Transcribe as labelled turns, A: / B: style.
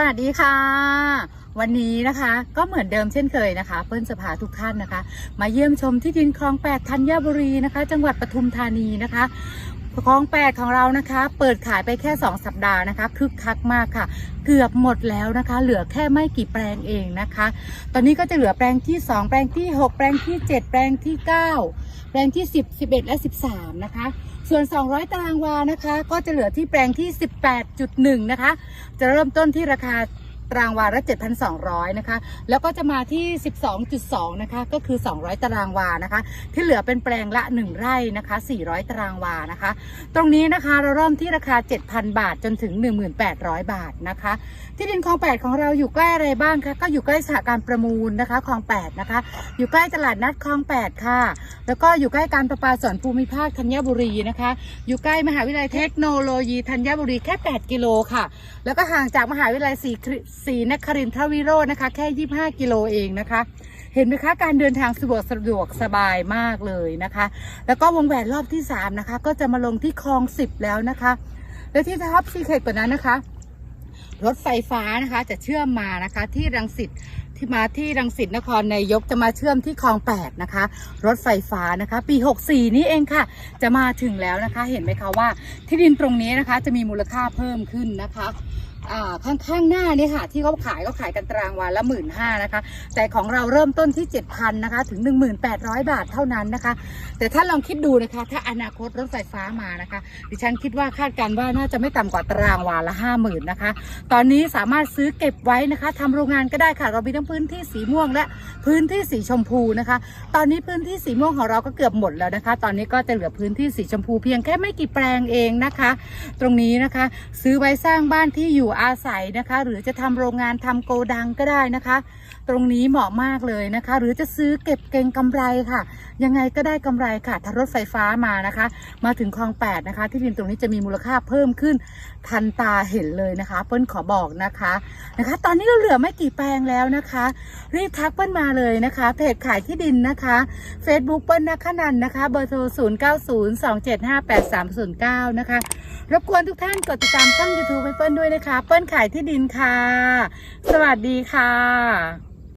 A: วัสดีค่ะ วันนี้นะคะก็เหมือนเดิมเช่นเคยนะคะเปิ้ลจะพาทุกท่านนะคะ มาเยี่ยมชมที่ดินคลองแปดธัญบุรีนะคะ จังหวัดปทุมธานีนะคะคลองแปดของเรานะคะ เปิดขายไปแค่ 2 สัปดาห์นะคะคึกคักมากค่ะ เกือบหมดแล้วนะคะ เหลือแค่ไม่กี่แปลงเองนะคะ ตอนนี้ก็จะเหลือแปลงที่ 2 แปลงที่ 6 แปลงที่ 7 แปลงที่ 9 แปลงที่ 10 11 และ 13 นะคะ ส่วน 200 ตารางวานะคะ ก็จะเหลือที่แปลงที่ 18.1 นะคะ จะเริ่มต้นที่ราคา รางวาละ 7,200 นะคะ แล้วก็จะมาที่ 12.2 นะคะ ก็คือ 200 ตารางวานะคะ ที่เหลือเป็นแปลงละ 1 ไร่นะคะ 400 ตารางวานะคะ ตรงนี้นะคะเราเริ่มที่ราคา 7,000 บาทจนถึง 1,800 บาทนะคะ ที่ดินคลอง 8 ของเราอยู่ใกล้อะไรบ้างคะก็อยู่ใกล้สหการประมูลนะคะคลอง 8 นะคะ อยู่ใกล้ตลาดนัดคลอง 8 ค่ะ แล้วก็อยู่ใกล้การประปาส่วนภูมิภาคธัญบุรีนะคะ อยู่ใกล้มหาวิทยาลัยเทคโนโลยีธัญบุรีแค่ 8 กิโลค่ะ แล้วก็ห่างจากมหาวิทยาลัยศรีศรีนครินทรวิโรจน์นะคะ แค่ 25 กิโลเองนะคะ เห็นไหมคะ การเดินทางสะดวกสะดวกสบายมากเลยนะคะ แล้วก็วงแหวนรอบที่ 3 นะคะ ก็จะมาลงที่คลอง 10 แล้วนะคะ และที่ท็อปซีเครตกว่านั้นนะคะ รถไฟฟ้านะคะจะเชื่อมมานะคะที่รังสิตที่มาที่รังสิตนครนายกจะมาเชื่อมที่คลอง8นะคะ รถไฟฟ้านะคะ ปี 64 นี้เองค่ะ จะมาถึงแล้วนะคะ เห็นไหมคะว่าที่ดินตรงนี้นะคะ จะมีมูลค่าเพิ่มขึ้นนะคะ อ่าข้างหน้านี่ค่ะ ที่เขาขายก็ขายกันตารางวันละหมื่นห้านะคะ แต่ของเราเริ่มต้นที่ 7,000นะคะ ถึง 1,800 บาทเท่านั้นนะคะ แต่ถ้าลองคิดดูนะคะ ถ้าอนาคตรถไฟฟ้ามานะคะ ดิฉันคิดว่าคาดการณ์ว่าน่าจะไม่ต่ำกว่าตารางวาละห้าหมื่นนะคะ ตอนนี้สามารถซื้อเก็บไว้นะคะทำโรงงานก็ได้ค่ะ เรามีทั้งพื้นที่สีม่วงและพื้นที่สีชมพูนะคะ ตอนนี้พื้นที่สีม่วงของเราก็เกือบหมดแล้วนะคะ ตอนนี้ก็จะเหลือพื้นที่สีชมพูเพียงแค่ไม่กี่แปลงเองนะคะ ตรงนี้นะคะ ซื้อไว้สร้างบ้านที่อยู่อาศัยนะคะ หรือจะทำโรงงานทำโกดังก็ได้นะคะ ตรงนี้เหมาะมากเลยนะคะ หรือจะซื้อเก็บเก็งกำไรค่ะ ยังไงก็ได้กำไรค่ะถ้ารถไฟฟ้ามานะคะ มาถึงคลองแปดนะคะ ที่ดินตรงนี้จะมีมูลค่าเพิ่มขึ้นทันตาเห็นเลยนะคะ เปิ้ลขอบอกนะคะนะคะ ตอนนี้เราเหลือไม่กี่แปลงแล้วนะคะรีบทักเปิ้ลมาเลยนะคะเพจขายที่ดินนะคะ Facebook เปิ้ลนักขนันนะคะ เบอร์โทร 0 9 0 2 7 5 8 3 0 9 นะคะรบกวนทุกท่านกดติดตามช่อง YouTube ให้เปิ้ลด้วยนะคะเปิ้ลขายที่ดินค่ะ สวัสดีค่ะ